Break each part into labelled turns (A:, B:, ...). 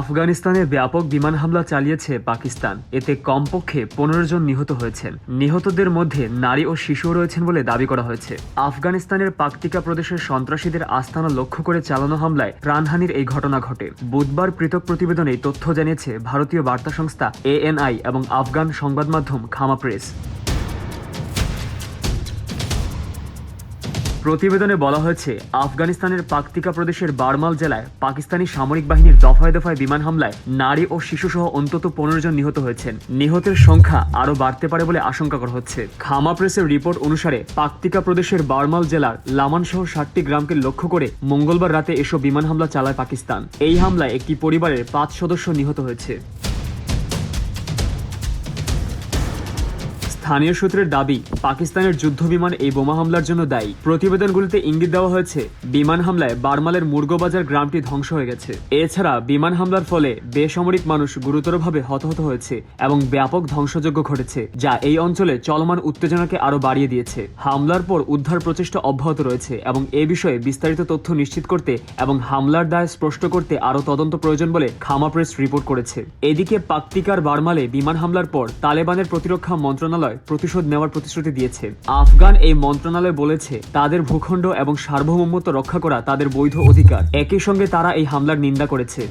A: আফগানিস্তানে ব্যাপক বিমান হামলা চালিয়েছে পাকিস্তান। এতে কমপক্ষে পনেরো জন নিহত হয়েছেন। নিহতদের মধ্যে নারী ও শিশুও রয়েছেন বলে দাবি করা হয়েছে। আফগানিস্তানের পাকতিকা প্রদেশের সন্ত্রাসীদের আস্তানা লক্ষ্য করে চালানো হামলায় প্রাণহানির এই ঘটনা ঘটে। বুধবার পৃথক প্রতিবেদনে তথ্য জানিয়েছে ভারতীয় বার্তা সংস্থা এএনআই এবং আফগান সংবাদ মাধ্যম খামা প্রেস। প্রতিবেদনে বলা হয়েছে, আফগানিস্তানের পাকতিকা প্রদেশের বারমাল জেলায় পাকিস্তানি সামরিক বাহিনীর দফায় দফায় বিমান হামলায় নারী ও শিশুসহ অন্তত পনেরো জন নিহত হয়েছেন। নিহতের সংখ্যা আরও বাড়তে পারে বলে আশঙ্কা করা হচ্ছে। খামা প্রেসের রিপোর্ট অনুসারে পাকতিকা প্রদেশের বারমাল জেলার লামান সহ ষাটটি গ্রামকে লক্ষ্য করে মঙ্গলবার রাতে এসব বিমান হামলা চালায় পাকিস্তান। এই হামলায় একটি পরিবারের পাঁচ সদস্য নিহত হয়েছে। স্থানীয় সূত্রের দাবি, পাকিস্তানের যুদ্ধ বিমান এই বোমা হামলার জন্য দায়ী। প্রতিবেদনগুলিতে ইঙ্গিত দেওয়া হয়েছে, বিমান হামলায় বারমালের মুরগোবাজার গ্রামটি ধ্বংস হয়ে গেছে। এছাড়া বিমান হামলার ফলে বেসামরিক মানুষ গুরুতরভাবে হতাহত হয়েছে এবং ব্যাপক ধ্বংসযজ্ঞ ঘটেছে, যা এই অঞ্চলে চলমান উত্তেজনাকে আরও বাড়িয়ে দিয়েছে। হামলার পর উদ্ধার প্রচেষ্টা অব্যাহত রয়েছে এবং এ বিষয়ে বিস্তারিত তথ্য নিশ্চিত করতে এবং হামলার দায় স্পষ্ট করতে আরও তদন্ত প্রয়োজন বলে খামা প্রেস রিপোর্ট করেছে। এদিকে পাকতিকার বারমালে বিমান হামলার পর তালেবানের প্রতিরক্ষা মন্ত্রণালয় প্রতিশোধ নেওয়ার প্রতিশ্রুতি দিয়েছে। আফগান এই মন্ত্রণালয় বলেছে, তাদের ভূখণ্ড এবং সার্বভৌমত্ব রক্ষা করা তাদের বৈধ অধিকার। একই সঙ্গে তারা এই হামলার নিন্দা করেছে।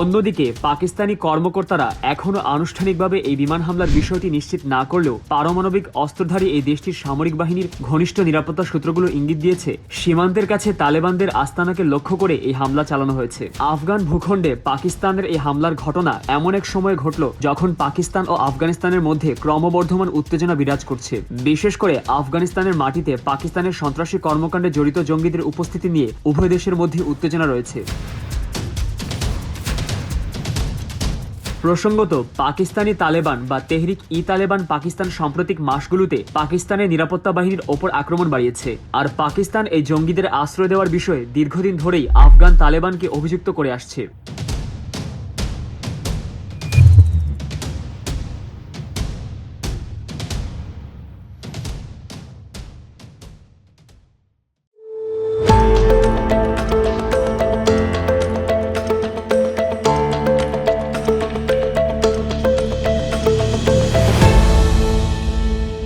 A: অন্যদিকে, পাকিস্তানি কর্মকর্তারা এখনও আনুষ্ঠানিকভাবে এই বিমান হামলার বিষয়টি নিশ্চিত না করলেও পারমাণবিক অস্ত্রধারী এই দেশটির সামরিক বাহিনীর ঘনিষ্ঠ নিরাপত্তা সূত্রগুলো ইঙ্গিত দিয়েছে, সীমান্তের কাছে তালেবানদের আস্তানাকে লক্ষ্য করে এই হামলা চালানো হয়েছে। আফগান ভূখণ্ডে পাকিস্তানের এই হামলার ঘটনা এমন এক সময়ে ঘটল যখন পাকিস্তান ও আফগানিস্তানের মধ্যে ক্রমবর্ধমান উত্তেজনা বিরাজ করছে। বিশেষ করে আফগানিস্তানের মাটিতে পাকিস্তানের সন্ত্রাসী কর্মকাণ্ডে জড়িত জঙ্গিদের উপস্থিতি নিয়ে উভয় দেশের মধ্যে উত্তেজনা রয়েছে। প্রসঙ্গত, পাকিস্তানি তালেবান বা তেহরিক ই তালেবান পাকিস্তান সাম্প্রতিক মাসগুলোতে পাকিস্তানের নিরাপত্তা বাহিনীর ওপর আক্রমণ বাড়িয়েছে। আর পাকিস্তান এই জঙ্গিদের আশ্রয় দেওয়ার বিষয়ে দীর্ঘদিন ধরেই আফগান তালেবানকে অভিযুক্ত করে আসছে।